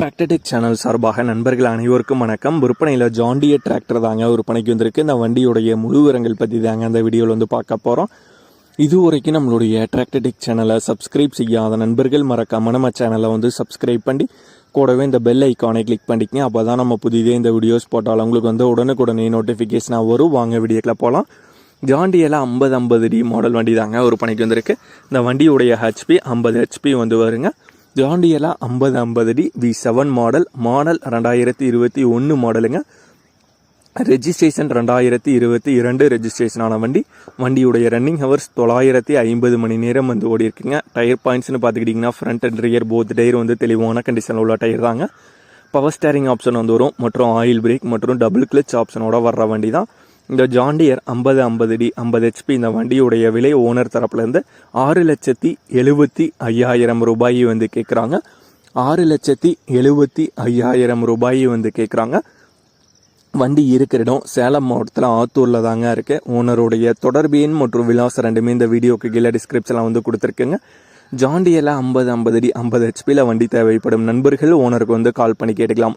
Tractor Tech channel சார்பாக நண்பர்கள் அனைவருக்கும் வணக்கம். விற்பனையில் ஜாண்டிய டிராக்டர் தாங்க விற்பனைக்கு வந்திருக்கு. இந்த வண்டியுடைய முழு விவரங்கள் பற்றி தாங்க அந்த வீடியோவில் வந்து பார்க்க போகிறோம் இது வரைக்கும் நம்மளுடைய டிராக்டர்டெக் சேனலை சப்ஸ்கிரைப் செய்யாத நண்பர்கள் மறக்காம நம்ம சேனலை வந்து சப்ஸ்கிரைப் பண்ணி கூடவே இந்த பெல் ஐக்கானை கிளிக் பண்ணிக்கங்க. அப்போ தான் நம்ம புதிதே இந்த வீடியோஸ் போட்டாலும் உங்களுக்கு வந்து உடனுக்குடனே நோட்டிஃபிகேஷனாக வரும். வாங்க வீடியோக்கில் போகலாம் ஜாண்டியில் ஐம்பது ஐம்பது டி மாடல் வண்டி தாங்க ஒரு பணிக்கு வந்திருக்கு. இந்த வண்டியுடைய ஹெச்பி ஐம்பது ஹெச்பி வந்து வருங்க. ஜாண்டியலா ஐம்பது ஐம்பது அடி வி செவன் மாடல் மாடல் ரெண்டாயிரத்தி இருபத்தி ஒன்று மாடலுங்க ரெஜிஸ்ட்ரேஷன் ரெண்டாயிரத்தி இருபத்தி இரண்டு ரெஜிஸ்ட்ரேஷன் ஆன வண்டி. வண்டியுடைய ரன்னிங் ஹவர்ஸ் தொள்ளாயிரத்தி ஐம்பது மணி நேரம் வந்து ஓடி இருக்குங்க டயர் பாயிண்ட்ஸ்னு பார்த்துக்கிட்டிங்கன்னா front and rear both tyre வந்து தெளிவான கண்டிஷனில் உள்ள டயர் தாங்க. பவர் ஸ்டேரிங் ஆப்ஷன் வந்து வரும். மற்றும் ஆயில் பிரேக் மற்றும் டபுள் கிளச் ஆப்ஷனோட வர்ற வண்டி தான் இந்த ஜாண்டியர் ஐம்பது ஐம்பது டி ஐம்பது ஹெச்பி இந்த வண்டியுடைய விலை ஓனர் தரப்புலேருந்து ஆறு லட்சத்தி எழுபத்தி ஐயாயிரம் ரூபாய் வந்து கேட்குறாங்க ஆறு லட்சத்தி எழுபத்தி ஐயாயிரம் ரூபாய் வந்து கேட்குறாங்க வண்டி இருக்கிற இடம் சேலம் மாவட்டத்தில் ஆத்தூரில் தாங்க இருக்குது ஓனருடைய தொடர்பு எண் மற்றும் விலாசம் ரெண்டுமே இந்த வீடியோக்கு கீழே டிஸ்கிரிப்ஷனில் வந்து கொடுத்துருக்குங்க. ஜாண்டியில் ஐம்பது ஐம்பது அடி ஐம்பது ஹெச்பியில் வண்டி தேவைப்படும் நண்பர்கள் ஓனருக்கு வந்து கால் பண்ணி கேட்டுக்கலாம்.